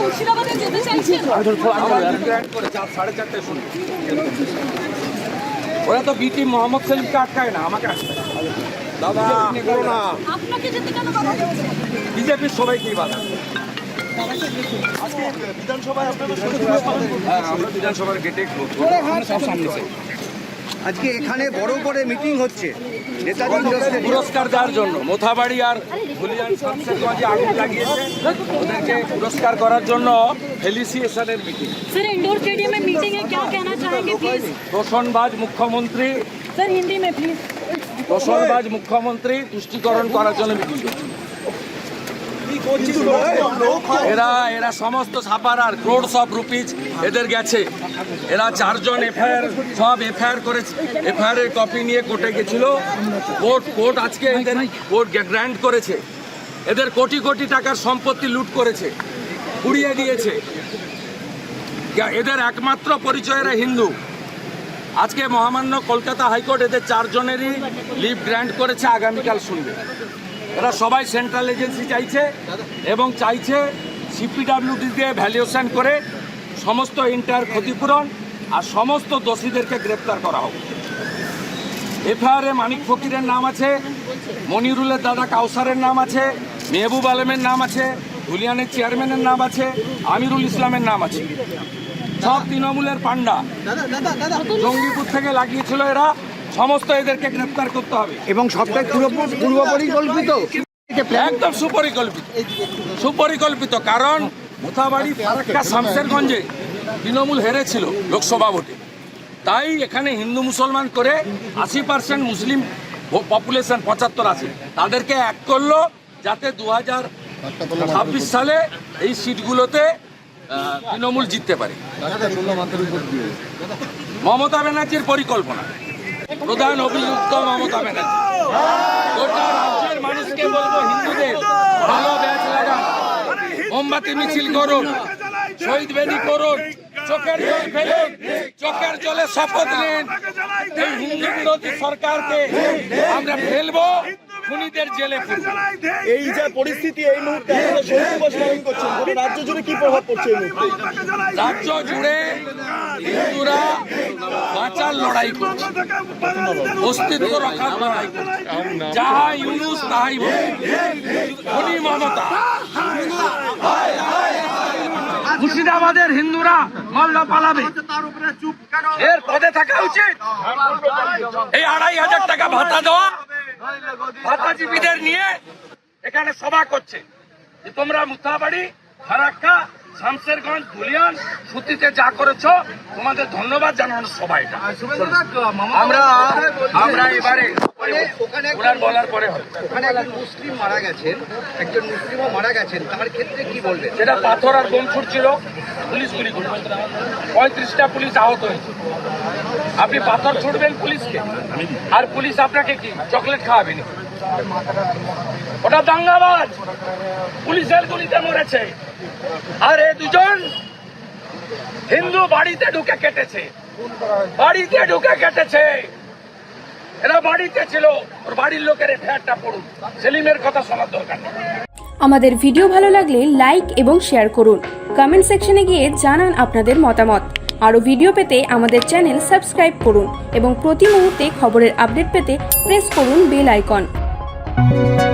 মুর্শিদাবাদে যেতে চাইছেন? সাড়ে চারটে শুনি ওরা তো বিটি মোহাম্মদ সেলিমকে আটকায় না আমাকে আটকায় দাদা না। আপনাকে যেতে কেন বাধা দিচ্ছে? বিজেপির সবাইকেই বাধা। হ্যাঁ আমরা বিধানসভার গেটে সব সামনে আজকে এখানে বড় করে মিটিং হচ্ছে। নেতাজি পুরস্কার দেওয়ার জন্য। মোথাবাড়ি আর ওদেরকে পুরস্কার করার জন্য ফেলিসিয়েশনের মিটিং। রোশনবাজ মুখ্যমন্ত্রী। রোশনবাজ মুখ্যমন্ত্রী তুষ্টিকরণ করার জন্য মিটিং এরা এরা সমস্ত ছাপার আর ক্রোডস অফ রুপিজ এদের গেছে। এরা চারজন এফআইআর, সব এফআইআর করেছে। এফআইআর কপি নিয়ে কোর্টে গেছিল। কোর্ট কোর্ট আজকে এদের কোর্ট গ্র্যান্ড করেছে। এদের কোটি কোটি টাকার সম্পত্তি লুট করেছে। উড়িয়ে দিয়েছে। এদের একমাত্র পরিচয় এরা হিন্দু। আজকে মহামান্য কলকাতা হাইকোর্ট এদের চারজনেরই লিভ গ্র্যান্ড করেছে। আগামীকাল শুনবে। এরা সবাই সেন্ট্রাল এজেন্সি চাইছে এবং চাইছে সিপিডাব্লিউডি দিয়ে ভ্যালুয়েশন করে সমস্ত ইন্টার ক্ষতিপূরণ আর সমস্ত দোষীদেরকে গ্রেপ্তার করা হোক। এফআইআর এ মানিক ফকিরের নাম আছে মনিরুলের দাদা কাউসারের নাম আছে মেহবুব আলমের নাম আছে ধুলিয়ানের চেয়ারম্যানের নাম আছে আমিরুল ইসলামের নাম আছে। সব তৃণমূলের পান্ডা। জঙ্গিপুর থেকে লাগিয়েছিল এরা। সমস্ত এদেরকে গ্রেপ্তার করতে হবে। এবং সবটাই পূর্ব পূর্ব পরিকল্পিত একদম সুপরিকল্পিত। সুপরিকল্পিত কারণ মোথাবাড়ি ফারাক্কা শামসেরগঞ্জে তৃণমূল হেরেছিল লোকসভা ভোটে। তাই এখানে হিন্দু মুসলমান করে আশি পার্সেন্ট মুসলিম পপুলেশন পঁচাত্তর আছে। তাদেরকে এক করল যাতে দু হাজার ছাব্বিশ সালে এই সিটগুলোতে তৃণমূল জিততে পারে। মমতা ব্যানার্জির পরিকল্পনা। প্রধান অভিযুক্ত মমতা ব্যানার্জি। গোটা রাজ্যের মানুষকে বলব হিন্দুদের ভালো ব্যাচ লাগান। মোমবাতি মিছিল করুন, শহীদ বেদি করুন, চোখের জল ফেলুন, চোখের জলে শপথ নিন। এই হিন্দু বিরোধী সরকারকে আমরা ফেলব। খুনিদের জেলে এই যে পরিস্থিতি এই মুহূর্তে করছেন রাজ্য জুড়ে কি প্রভাব পড়ছে রাজ্য জুড়ে হিন্দুরা বাঁচার লড়াই করছে। অস্তিত্ব রক্ষার লড়াই করছে। যাহা ইউনুস তাহাই। খুনি মমতা। মুর্শিদাবাদের হিন্দুরা মালদা পালাবে। এর পদে থাকা উচিত। এই আড়াই হাজার টাকা ভাতা দেওয়া ভাতাজীবীদের নিয়ে এখানে সভা করছে। যে তোমরা মুথাবাড়ি ফারাক্কা শামসেরগঞ্জ ধুলিয়ান সুতিতে যা করেছ তোমাদের ধন্যবাদ জানানো সবাই আমরা আমরা এবারে ওনার বলার পরে ওখানে একজন মুসলিম মারা গেছেন একজন মুসলিমও মারা গেছেন তার ক্ষেত্রে কি বলবেন? যেটা পাথর আর বোম ছুটছিল পুলিশ গুলি করল পঁয়ত্রিশটা পুলিশ আহত হয়েছে। আপনি পাথর ছুটবেন পুলিশকে? আর পুলিশ আপনাকে কি? চকলেট খাওয়াবে না ওটা দাঙ্গাবাজ। পুলিশের গুলিতে মরেছে। আর এ দুজন হিন্দু বাড়িতে ঢুকে কেটেছে। বাড়িতে ঢুকে কেটেছে। এরা বাড়িতে ছিল। ওর বাড়ির লোকের এফআইআরটা পড়ুন। সেলিমের কথা শোনার দরকার আমাদের ভিডিও ভালো লাগলে লাইক এবং শেয়ার করুন। কমেন্ট সেকশনে গিয়ে জানান আপনাদের মতামত। আরও ভিডিও পেতে আমাদের চ্যানেল সাবস্ক্রাইব করুন এবং প্রতি মুহূর্তে খবরের আপডেট পেতে প্রেস করুন বেল আইকন। Música